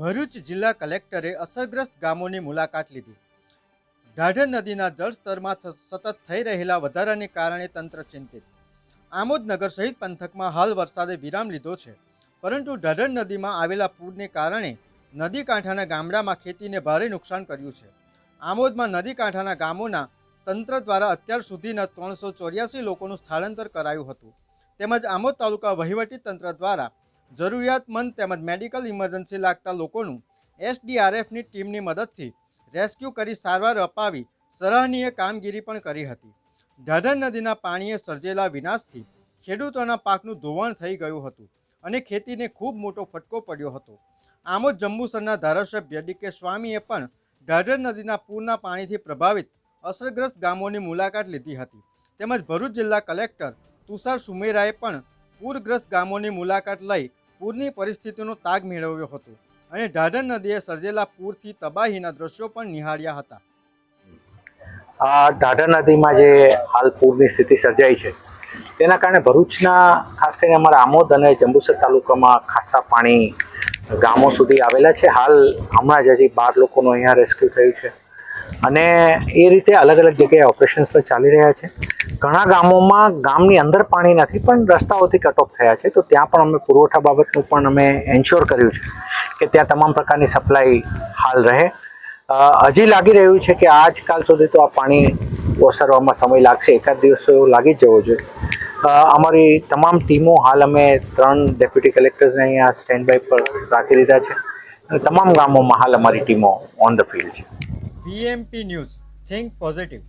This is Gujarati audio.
ભરૂચ જિલ્લા કલેક્ટરે અસરગ્રસ્ત ગામોની મુલાકાત લીધી. ઢાઢર નદીના જળસ્તરમાં સતત થઈ રહેલા વધારાને કારણે તંત્ર ચિંતિત. આમોદ નગર સહિત પંથકમાં હાલ વરસાદે વિરામ લીધો છે. પરંતુ ઢાઢર નદીમાં આવેલા પૂરને કારણે નદી કાંઠાના ગામડામાં ખેતીને ભારે નુકસાન કર્યું છે. આમોદમાં નદી કાંઠાના ગામોના તંત્ર દ્વારા અત્યાર સુધીના ત્રણસો ચોર્યાસી લોકોનું સ્થળાંતર કરાયું હતું. તેમજ આમોદ તાલુકા વહીવટી તંત્ર દ્વારા જરૂરિયાતમંદ તેમજ મેડિકલ ઇમરજન્સી લાગતા લોકોનું એસડીઆરએફની ટીમની મદદથી રેસ્ક્યુ કરી સારવાર અપાવી સરાહનીય કામગીરી પણ કરી હતી. ઢાઢર નદીના પાણીએ સર્જેલા વિનાશથી ખેડૂતોના પાકનું ધોવાણ થઈ ગયું હતું અને ખેતીને ખૂબ મોટો ફટકો પડ્યો હતો. આમોદ જંબુસરના ધારાસભ્ય ડીકે સ્વામીએ પણ ઢાઢર નદીના પૂરના પાણીથી પ્રભાવિત અસરગ્રસ્ત ગામોની મુલાકાત લીધી હતી. તેમજ ભરૂચ જિલ્લા કલેક્ટર તુષાર સુમેરાએ પણ પૂરગ્રસ્ત ગામોની મુલાકાત લઈ પૂરની પરિસ્થિતિનો તાગ મેળવ્યો હતો અને ઢાઢર નદીએ સર્જેલા પૂરથી તબાહીના દ્રશ્યો પણ નિહાળ્યા હતા. આ ઢાઢર નદીમાં જે હાલ પૂરની સ્થિતિ સર્જાઈ છે, તેના કારણે ભરૂચના ખાસ કરીને અમારા આમોદ અને જંબુસર તાલુકામાં ખાસા પાણી ગામો સુધી આવેલા છે. હાલ હમણાં જ હજી બાર લોકોનું અહીંયા રેસ્ક્યુ થયું છે. અને એ રીતે અલગ અલગ જગ્યાએ ઓપરેશન્સ પણ ચાલી રહ્યા છે. ઘણા ગામોમાં ગામની અંદર પાણી નથી, પણ રસ્તાઓથી કટ થયા છે. તો ત્યાં પણ અમે પુરવઠા બાબતનું પણ અમે એન્શ્યોર કર્યું છે કે ત્યાં તમામ પ્રકારની સપ્લાય હાલ રહે. હજી લાગી રહ્યું છે કે આજકાલ સુધી તો આ પાણી ઓસરવામાં સમય લાગશે. એકાદ દિવસ લાગી જ જવો જોઈએ. અમારી તમામ ટીમો હાલ અમે ત્રણ ડેપ્યુટી કલેક્ટર્સને અહીંયા સ્ટેન્ડ બાય પર રાખી દીધા છે. તમામ ગામોમાં હાલ અમારી ટીમો ઓન ધ ફિલ્ડ છે. EMP News. Think Positive.